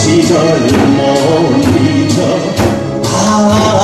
시절이 먼 잊어 아